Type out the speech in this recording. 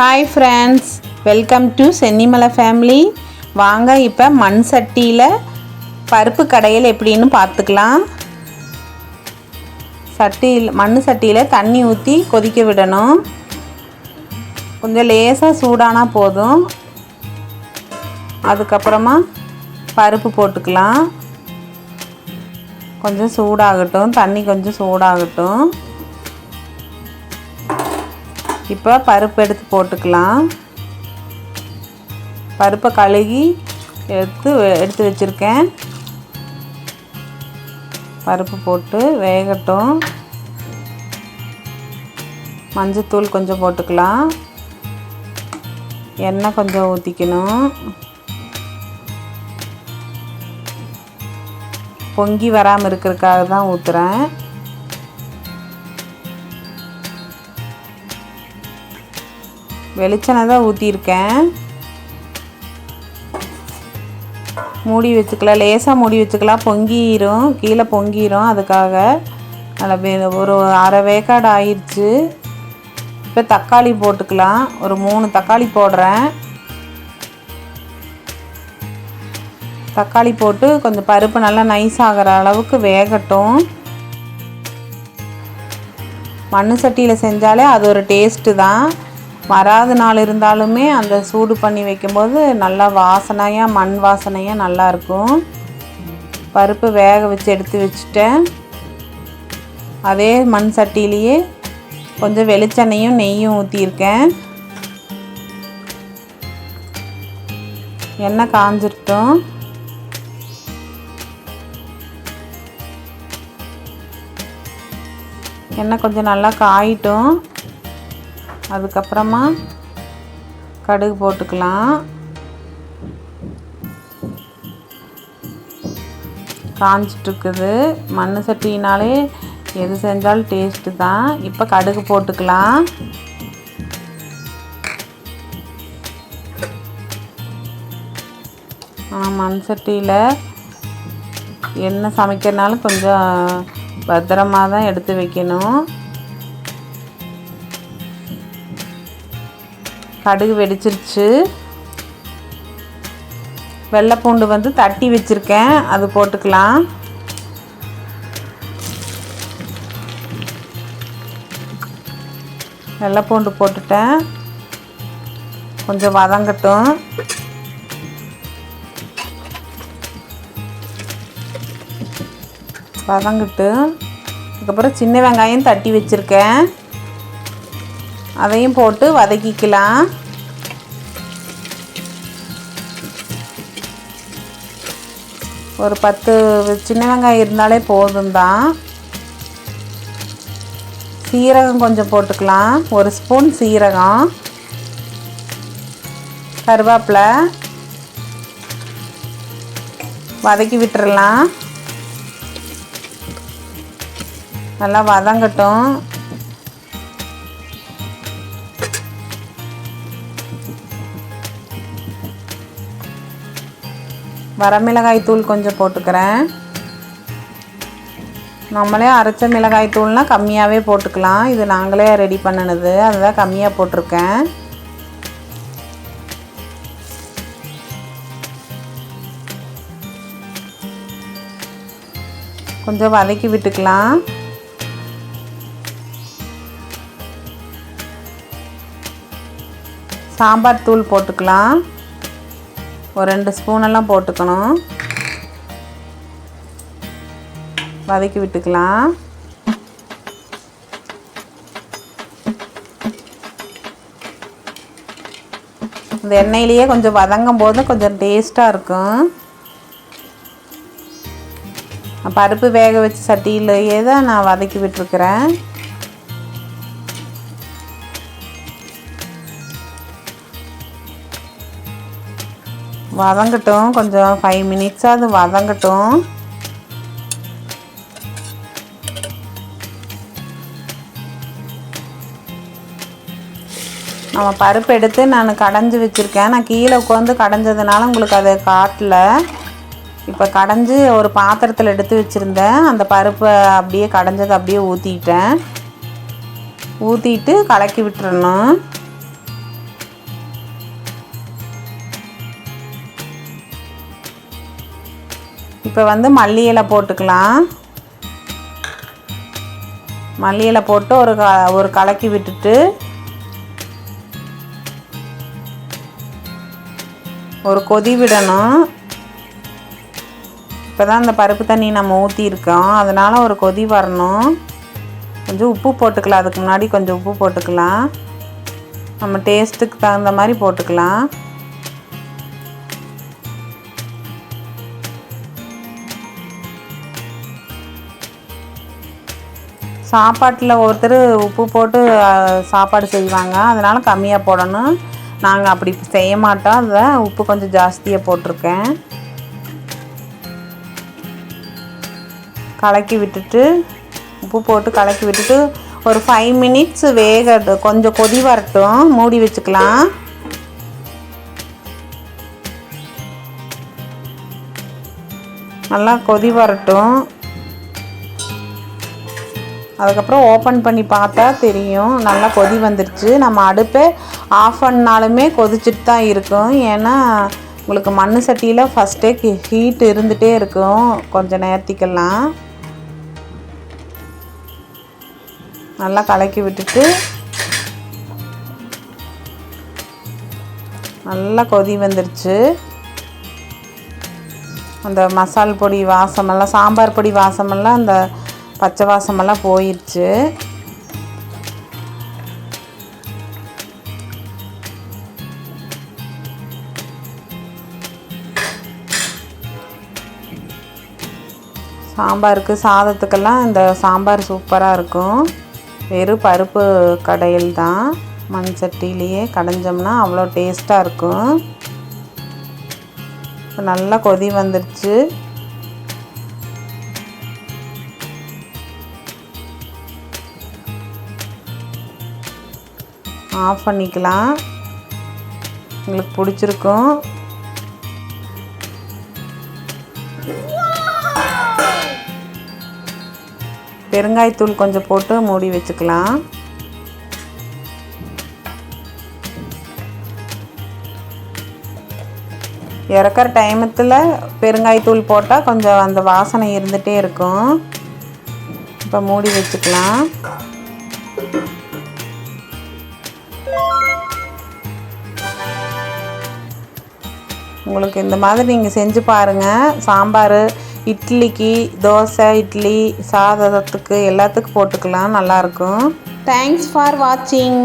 Hi friends welcome to Chennimalai family வாங்க இப்போ மண் சட்டியில் பருப்பு கடையில் எப்படின்னு பார்த்துக்கலாம். சட்டியில் மண் சட்டியில் தண்ணி ஊற்றி கொதிக்க விடணும். கொஞ்சம் லேசாக சூடானா போதும். அதுக்கப்புறமா பருப்பு போட்டுக்கலாம். கொஞ்சம் சூடாகட்டும். தண்ணி கொஞ்சம் சூடாகட்டும். இப்போ பருப்பு எடுத்து போட்டுக்கலாம். பருப்பை கழுகி எடுத்து எடுத்து வச்சுருக்கேன். பருப்பு போட்டு வேகட்டும். மஞ்சத்தூள் கொஞ்சம் போட்டுக்கலாம். எண்ணெய் கொஞ்சம் ஊற்றிக்கணும் பொங்கி வராமல் இருக்கிறதுக்காக தான் ஊற்றுறேன் வெளிச்செண்ணெய் தான் ஊற்றியிருக்கேன் மூடி வச்சுக்கலாம் லேசாக மூடி வச்சுக்கலாம் பொங்கிரும் கீழே பொங்கிரும் அதுக்காக. நல்லா ஒரு அரை வேக்காடு ஆயிடுச்சு இப்போ தக்காளி போட்டுக்கலாம். ஒரு மூணு தக்காளி போடுறேன். தக்காளி போட்டு கொஞ்சம் பருப்பு நல்லா நைஸ் ஆகிற அளவுக்கு வேகட்டும். மண் சட்டியில் செஞ்சாலே அது ஒரு டேஸ்ட்டு தான். வராத நாள் இருந்தாலுமே அந்த சூடு பண்ணி வைக்கும்போது நல்லா வாசனையாக மண் வாசனையாக நல்லாயிருக்கும் பருப்பு வேக வச்சு எடுத்து வச்சுட்டேன். அதே மண் சட்டியிலேயே கொஞ்சம் வெளிச்செண்ணையும் நெய்யும் ஊற்றியிருக்கேன் எண்ணெய் காஞ்சிருட்டும் எண்ணெய் கொஞ்சம் நல்லா காயிட்டும். அதுக்கப்புறமா கடுகு போட்டுக்கலாம். காஞ்சிட்ருக்குது. மண் சட்டினாலே எது செஞ்சாலும் டேஸ்ட்டு தான். இப்போ கடுகு போட்டுக்கலாம். மண் சட்டியில் என்ன சமைக்கிறனாலும் கொஞ்சம் பத்திரமாக தான் எடுத்து வைக்கணும். கடுகு வெடிச்சிருச்சு. வெள்ளைப்பூண்டு வந்து தட்டி வச்சுருக்கேன். அது போட்டுக்கலாம். வெள்ளைப்பூண்டு போட்டுட்டேன். கொஞ்சம் வதங்கட்டும். வதங்கட்டும் அதுக்கப்புறம் சின்ன வெங்காயம் தட்டி வச்சுருக்கேன். அதையும் போட்டு வதக்கிக்கலாம். ஒரு பத்து சின்ன வெங்காயம் இருந்தாலே போதும் தான் சீரகம் கொஞ்சம் போட்டுக்கலாம். ஒரு ஸ்பூன் சீரகம். கருவேப்பிலை. வதக்கி விட்டுறலாம். நல்லா வதங்கட்டும். வரமிளகாய் தூள் கொஞ்சம் போட்டுக்கிறேன். நம்மளே அரைச்ச மிளகாய் தூள்னால் கம்மியாகவே போட்டுக்கலாம். இது நாங்களே ரெடி பண்ணினது. அதுதான் கம்மியாக போட்டிருக்கேன். கொஞ்சம் வதக்கி விட்டுக்கலாம். சாம்பார் தூள் போட்டுக்கலாம். ஒரு ரெண்டு ஸ்பூனெல்லாம் போட்டுக்கணும். வதக்கி விட்டுக்கலாம். இந்த எண்ணெயிலேயே கொஞ்சம் வதங்கும் போது கொஞ்சம் டேஸ்ட்டாக இருக்கும். பருப்பு வேக வச்ச சட்டியிலேயே தான் நான் வதக்கி விட்டுருக்குறேன். வதங்கட்டும். கொஞ்சம் ஃபைவ் மினிட்ஸாக அது வதங்கட்டும். நம்ம பருப்பு எடுத்து நான் கடைஞ்சி வச்சுருக்கேன். நான் கீழே உட்காந்து கடைஞ்சதுனால உங்களுக்கு அதை காட்டல. இப்போ கடைஞ்சி ஒரு பாத்திரத்தில் எடுத்து வச்சுருந்தேன். அந்த பருப்பை அப்படியே கடைஞ்சதை அப்படியே ஊற்றிட்டேன் ஊற்றிட்டு கலக்கி விட்டுறணும். இப்போ வந்து மல்லி இலை போட்டுக்கலாம். மல்லி இலை போட்டு ஒரு க ஒரு கலக்கி விட்டுட்டு ஒரு கொதி விடணும். இப்போ தான் அந்த பருப்பு தண்ணி நம்ம ஊற்றிருக்கோம் அதனால் ஒரு கொதி வரணும். கொஞ்சம் உப்பு போட்டுக்கலாம். அதுக்கு முன்னாடி கொஞ்சம் உப்பு போட்டுக்கலாம். நம்ம டேஸ்ட்டுக்கு தகுந்த மாதிரி போட்டுக்கலாம். சாப்பாட்டில் ஒருத்தர் உப்பு போட்டு சாப்பாடு செய்வாங்க. அதனால் கம்மியாக போடணும். நாங்கள் அப்படி செய்ய மாட்டோம். அதை உப்பு கொஞ்சம் ஜாஸ்தியாக போட்டிருக்கேன். கலக்கி விட்டுட்டு உப்பு போட்டு கலக்கி விட்டுட்டு ஒரு ஃபைவ் மினிட்ஸ் வேக கொஞ்சம் கொதி வரட்டும். மூடி வச்சுக்கலாம். நல்லா கொதி வரட்டும். அதுக்கப்புறம் ஓப்பன் பண்ணி பார்த்தா தெரியும். நல்லா கொதி வந்துருச்சு. நம்ம அடுப்பே ஆஃப் பண்ணாலுமே கொதிச்சுட்டு தான் இருக்கும். ஏன்னா உங்களுக்கு மண் சட்டியில் ஃபஸ்ட்டே ஹீட் இருந்துகிட்டே இருக்கும். கொஞ்சம் நேரத்துக்கெல்லாம். நல்லா கலக்கி விட்டுட்டு நல்லா கொதி வந்துருச்சு. அந்த மசால் பொடி வாசமெல்லாம் சாம்பார் பொடி வாசமெல்லாம் அந்த பச்சை வாசமெல்லாம் போயிடுச்சு சாம்பாருக்கு சாதத்துக்கெல்லாம் இந்த சாம்பார் சூப்பராக இருக்கும். வெறும் பருப்பு கடையில் தான் மண் சட்டிலேயே கடைஞ்சோம்னா அவ்வளோ டேஸ்ட்டாக இருக்கும். நல்லா கொதி வந்துடுச்சு ஆஃப் பண்ணிக்கலாம். உங்களுக்கு பிடிச்சிருக்கும். பெருங்காயத்தூள் கொஞ்சம் போட்டு மூடி வச்சுக்கலாம். இறக்குற டைமத்தில் பெருங்காயத்தூள் போட்டால் கொஞ்சம் அந்த வாசனை இருந்துகிட்டே இருக்கும். இப்போ மூடி வச்சுக்கலாம். உங்களுக்கு இந்த மாதிரி நீங்கள் செஞ்சு பாருங்கள் சாம்பார் இட்லிக்கு தோசை இட்லி சாதத்துக்கு எல்லாத்துக்கும் போட்டுக்கலாம் நல்லாயிருக்கும் தேங்க்ஸ் ஃபார் வாட்சிங்